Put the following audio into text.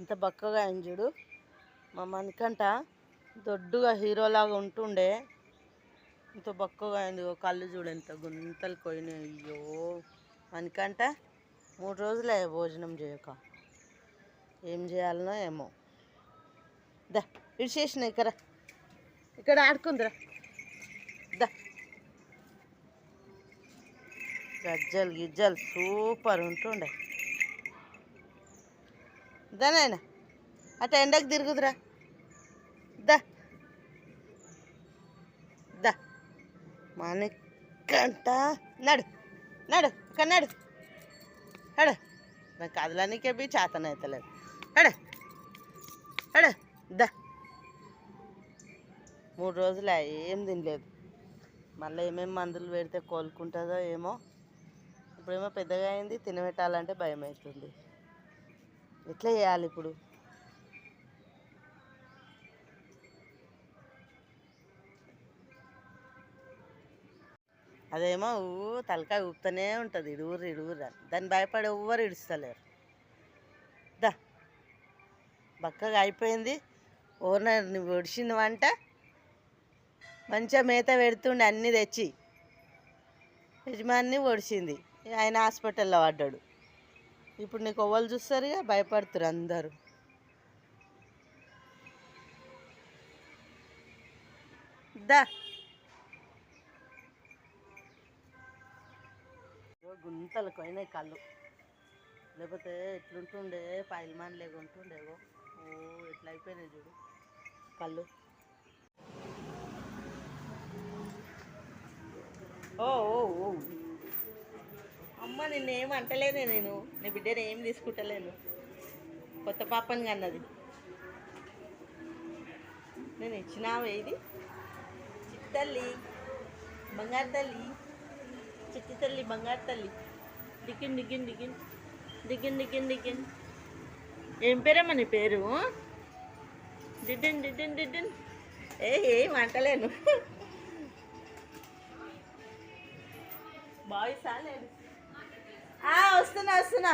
ఇంత బక్కగా అయింది చూడు. మా మనకంట దొడ్డుగా హీరోలాగా ఉంటుండే. ఇంత బక్కగా అయింది ఓ కళ్ళు చూడు ఎంత గుంతలు పోయినాయి అయ్యో. మనకంట మూడు రోజులే భోజనం చేయక. ఏం చేయాలనో ఏమో. దా ఇడిచేసిన ఇక్కడ. ఇక్కడ ఆడుకుందిరా. దా. గజ్జలు గిజ్జలు సూపర్ ఉంటుండే. దానైనా అట్ట ఎండకు తిరుగుదురా. దా. దా. మనకంట నడు. నడు. ఇక్కడ నడు. హడు నాకు కదలనికే బి చేతన అవుతలేదు హడు హడు దా. మూడు రోజులు ఏం తినలేదు. మళ్ళీ ఏమేమి మందులు పెడితే కోలుకుంటుందో ఏమో. ఇప్పుడేమో పెద్దగా అయింది తినబెట్టాలంటే భయం అవుతుంది ఎట్లా చేయాలి ఇప్పుడు? అదేమో ఊ తలకాయ ఊపుతూనే ఉంటుంది. ఇడుగురు ఇడుగురు అని. దాన్ని భయపడే ఎవ్వరు ఇడుస్తలేరు. దా. బక్కగా అయిపోయింది. ఓనర్ నువ్వు ఒడిచిన వంట. మంచిగా మేత పెడుతుండే అన్నీ తెచ్చి. యజమాని ఒడిచింది ఆయన హాస్పిటల్లో పడ్డాడు. ఇప్పుడు నీకు ఒవ్వలు చూస్తారు ఇక భయపడుతురు అందరూ. దా. గుంతలు పోయినాయి కళ్ళు. లేకపోతే ఎట్లుంటుండే? పైల్మాన్ లేక ఉంటుండేవో ఓ ఎట్లా అయిపోయినాయి చూడు కళ్ళు. ఓ అమ్మ నిన్నేం అంటలేనే నేను. నీ బిడ్డని ఏం తీసుకుంటలేను. కొత్త పాపని కన్నది నేను ఇచ్చినావే ఇది చిట్టల్లి బంగారు తల్లి చిట్టి తల్లి బంగారు తల్లి. దిగిన్ దిగిన్ దిగిన్ దిగిన్ దిగిన్ దిగిన్. ఏం పేరమ్మా నీ పేరు? దిడ్డిన్ దిడ్డిన్ దిడ్డిన్ ఏ ఏం అంటలేను. బాయ్స్ లేదు వస్తున్నా వస్తున్నా